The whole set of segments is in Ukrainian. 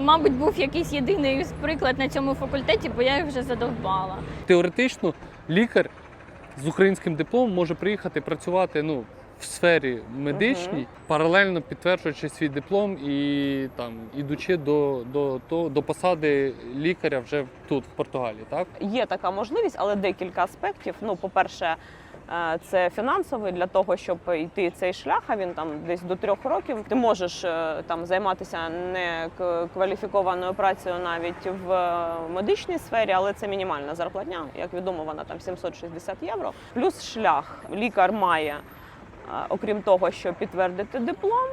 мабуть, був якийсь єдиний приклад на цьому факультеті, бо я їх вже задовбала. Теоретично лікар з українським дипломом може приїхати працювати ну, в сфері медичній, паралельно підтверджуючи свій диплом і там ідучи до, до, до, до посади лікаря вже тут, в Португалії, так? Є така можливість, але декілька аспектів. Ну, по-перше, е, це фінансовий для того, щоб йти цей шлях. А він там десь до трьох років. Ти можеш е, там займатися не кваліфікованою працею навіть в е, медичній сфері, але це мінімальна зарплатня. Як відомо, вона там 760 євро. Плюс шлях лікар має, е, окрім того, що підтвердити диплом,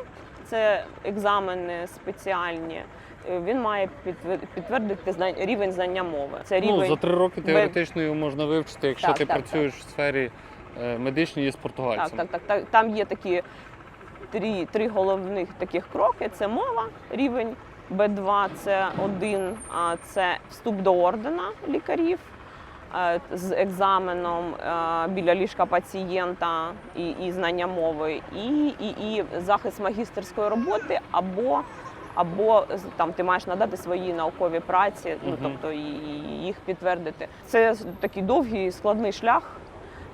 це екзамени спеціальні. е, Він має підтвер- підтвердити знань- рівень знання мови. Це рівень Ну, за три роки Б- теоретично його можна вивчити, якщо Так, ти так, працюєш в сфері е, медичній і з Так, так, так, так. Там є такі три, три головних таких кроки: це мова, рівень Б2, це один, а це вступ до ордена лікарів. е, З екзаменом е, біля ліжка пацієнта і, і знання мови, і, і, і захист магістерської роботи, або, або там ти маєш надати свої наукові праці, ну тобто і, і їх підтвердити. Це такий довгий складний шлях.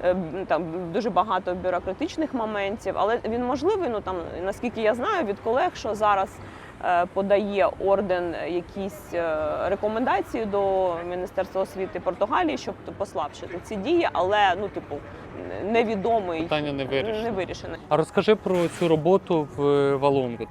Е, там дуже багато бюрократичних моментів, але він можливий. Ну там наскільки я знаю від колег, що зараз е, подає орден якісь е, рекомендації до Міністерства освіти Португалії, щоб послабшити ці дії, але ну типу невідомий Питання не вирішено. не вирішене. А розкажи про цю роботу в Валонгу.